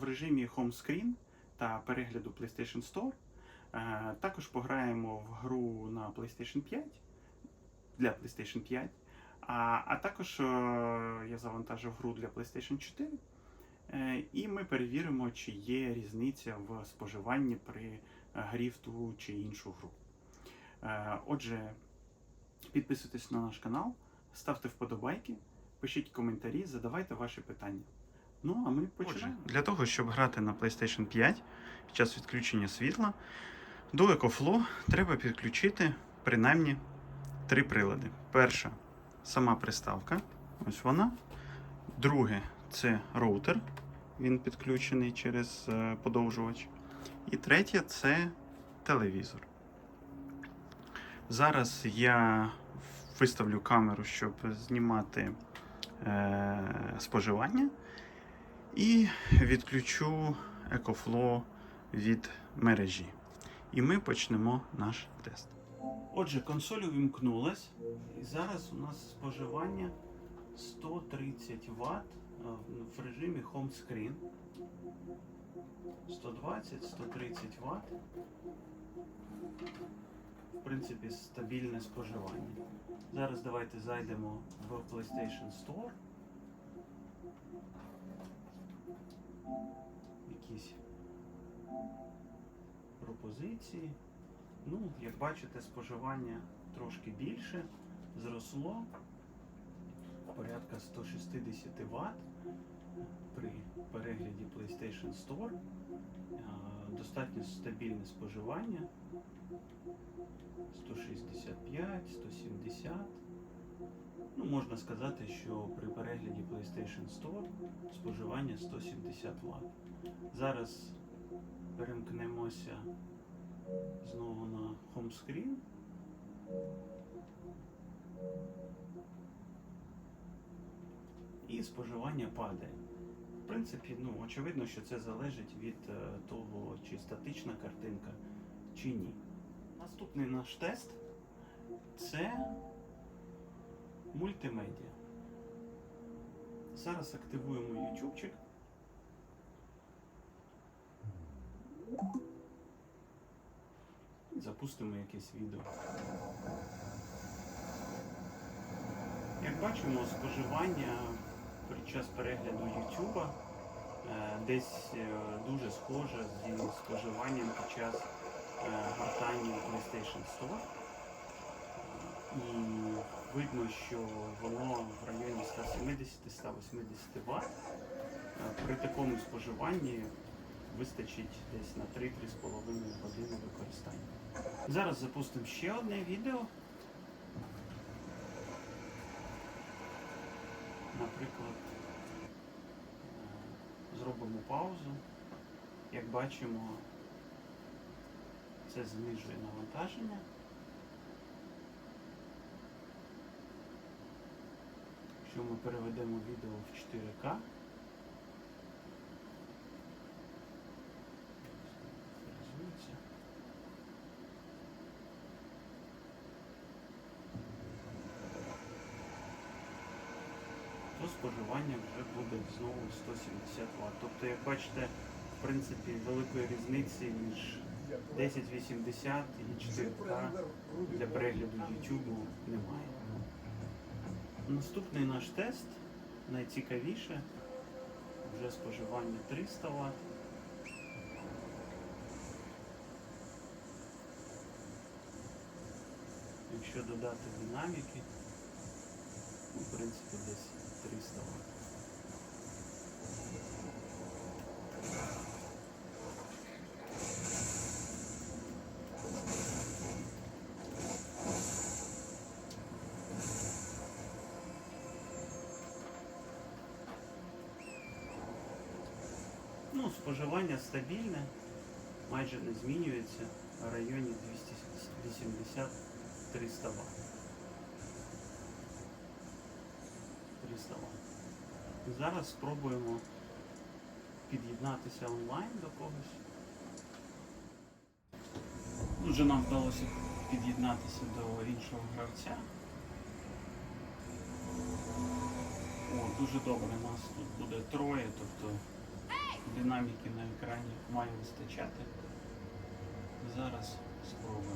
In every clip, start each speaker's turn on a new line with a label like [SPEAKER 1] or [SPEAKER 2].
[SPEAKER 1] в режимі Home Screen та перегляду PlayStation Store. Е, Також пограємо в гру на PlayStation 5 для PlayStation 5. А, а також е, я завантажив гру для PlayStation 4. Е, І ми перевіримо, чи є різниця в споживанні при грі в ту чи іншу гру. Отже, підписуйтесь на наш канал, ставте вподобайки, пишіть коментарі, задавайте ваші питання. Ну, а ми починаємо. Для того, щоб грати на PlayStation 5 під час відключення світла, до EcoFlow треба підключити принаймні три прилади. Перша сама приставка, ось вона. Друге це роутер, він підключений через е, подовжувач. І третє це телевізор. Зараз я виставлю камеру, щоб знімати е, споживання. І відключу EcoFlow від мережі. І ми почнемо наш тест. Отже, консоль увімкнулась. І зараз у нас споживання 130 Вт в режимі Home Screen. 120-130 Вт. В принципі, стабільне споживання. Зараз давайте зайдемо в PlayStation Store. Якісь пропозиції. Ну, як бачите, споживання трошки більше, зросло порядка 160 Вт при перегляді PlayStation Store. Достатньо стабільне споживання 165, 170. Ну, можна сказати, що при перегляді PlayStation Store споживання 170 Вт. Зараз перемкнемося знову на хомскрін. І споживання падає. В принципі, ну, очевидно, що це залежить від е, того, чи статична картинка, чи ні. Наступний наш тест це мультимедіа. Зараз активуємо ютубчик. Запустимо якесь відео. Як бачимо, споживання під час перегляду YouTube десь е, дуже схоже зі споживанням під час е, гортання PlayStation Store. І видно, що воно в районі 170-180 Вт. Е, При такому споживанні вистачить десь на 3-3,5 години використання. Зараз запустимо ще одне відео. Наприклад, е, зробимо паузу. Як бачимо, це знижує навантаження. Якщо ми переведемо відео в 4К, то споживання вже буде знову 170 Вт. Тобто, як бачите, в принципі, великої різниці між 1080 і 4К для перегляду YouTube немає. Наступний наш тест найцікавіше. Вже споживання 300 Вт. Якщо додати динаміки, ну, в принципі, десь 300 Вт. Споживання стабільне, майже не змінюється в районі 280-300 Вт. 300 Вт. Зараз спробуємо під'єднатися онлайн до когось. Вже нам вдалося під'єднатися до іншого гравця. О, дуже добре, нас тут буде троє, тобто динаміки на екрані має вистачати. Зараз спробуємо.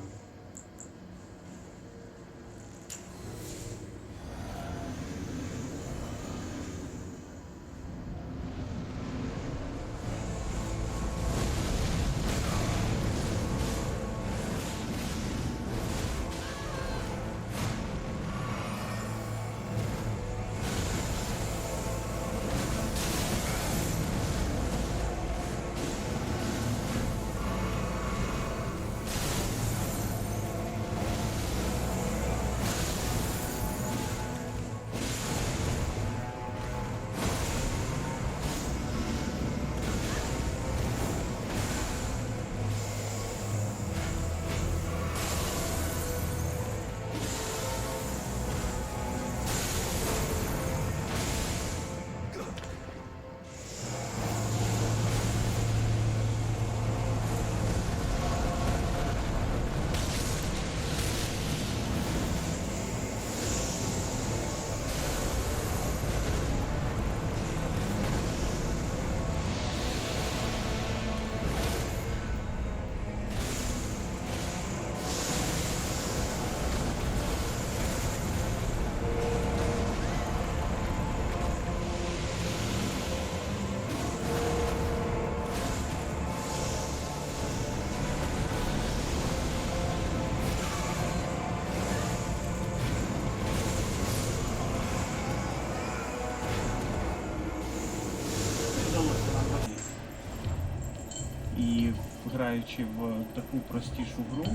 [SPEAKER 1] І граючи в таку простішу гру,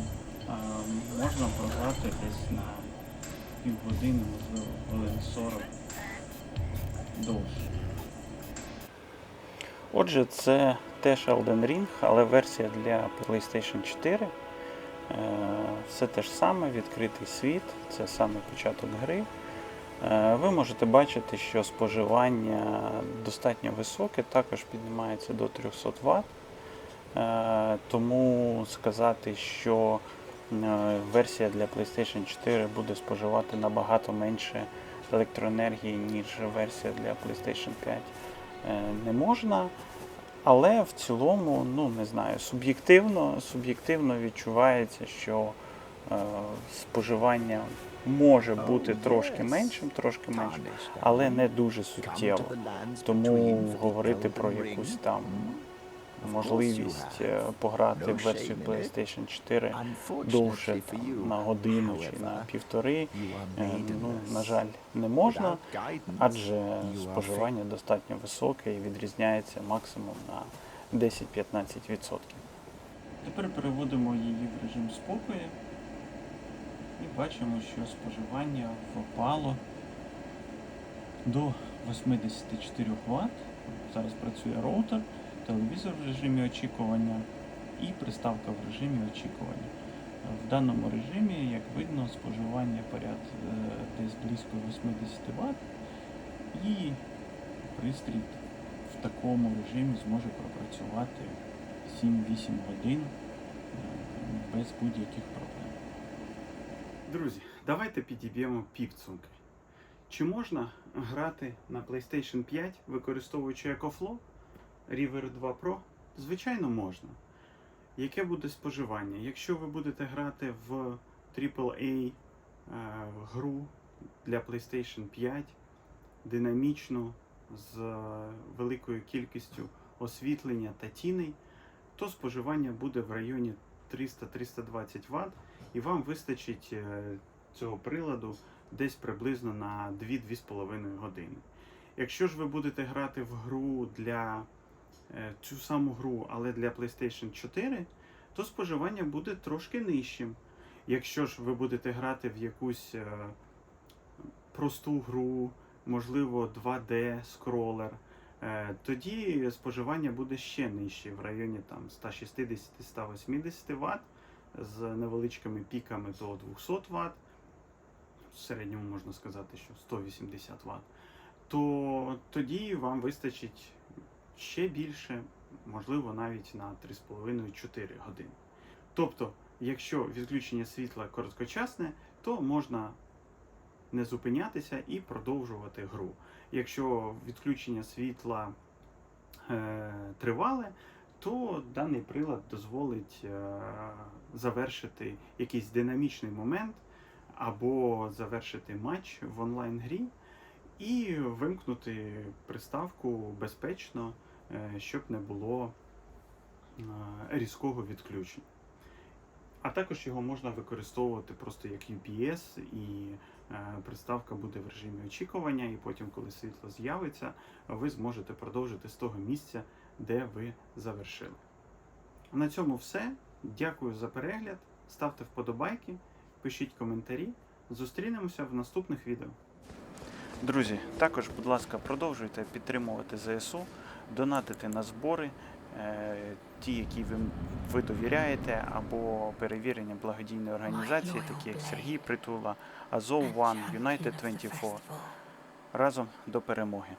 [SPEAKER 1] можна програти десь на півгодини, можливо, хвилин 40 довше. Отже, це теж Elden Ring, але версія для PlayStation 4. Е, Все те ж саме, відкритий світ, це саме початок гри. Е, Ви можете бачити, що споживання достатньо високе, також піднімається до 300 Вт. Е, Тому сказати, що е, версія для PlayStation 4 буде споживати набагато менше електроенергії, ніж версія для PlayStation 5 е, не можна. Але в цілому, ну не знаю, суб'єктивно, суб'єктивно відчувається, що е, споживання може бути трошки меншим, трошки меншим, але не дуже суттєво. Тому говорити про якусь там можливість е, пограти в версію PlayStation 4 довше там, на годину чи на півтори, е, ну, на жаль, не можна, адже споживання достатньо високе і відрізняється максимум на 10-15%. Тепер переводимо її в режим спокою і бачимо, що споживання впало до 84 Вт. Зараз працює роутер, телевізор в режимі очікування і приставка в режимі очікування. В даному режимі, як видно, споживання поряд е, десь близько 80 Вт і пристрій в такому режимі зможе пропрацювати 7-8 годин е, без будь-яких проблем. Друзі, давайте підіб'ємо підсумки. Чи можна грати на PlayStation 5, використовуючи EcoFlow River 2 Pro? Звичайно, можна. Яке буде споживання? Якщо ви будете грати в AAA е, гру для PlayStation 5, динамічну, з е, великою кількістю освітлення та тіней, то споживання буде в районі 300-320 Вт, і вам вистачить е, цього приладу десь приблизно на 2-2,5 години. Якщо ж ви будете грати в гру для цю саму гру, але для PlayStation 4, то споживання буде трошки нижчим. Якщо ж ви будете грати в якусь е, просту гру, можливо, 2D скролер, е, тоді споживання буде ще нижче, в районі там 160-180 Вт з невеличкими піками до 200 Вт. В середньому можна сказати, що 180 Вт. То тоді вам вистачить ще більше, можливо, навіть на 3,5-4 години. Тобто, якщо відключення світла короткочасне, то можна не зупинятися і продовжувати гру. Якщо відключення світла е, тривале, то даний прилад дозволить е, завершити якийсь динамічний момент або завершити матч в онлайн-грі і вимкнути приставку безпечно, щоб не було е, різкого відключення. А також його можна використовувати просто як UPS, і е, приставка буде в режимі очікування, і потім, коли світло з'явиться, ви зможете продовжити з того місця, де ви завершили. На цьому все. Дякую за перегляд. Ставте вподобайки, пишіть коментарі. Зустрінемося в наступних відео. Друзі, також, будь ласка, продовжуйте підтримувати ЗСУ, донатити на збори, е, ті, які ви, ви довіряєте, або перевірені благодійні організації, такі як Сергій Притула, Азов Ван, Юнайтед 24. Разом до перемоги.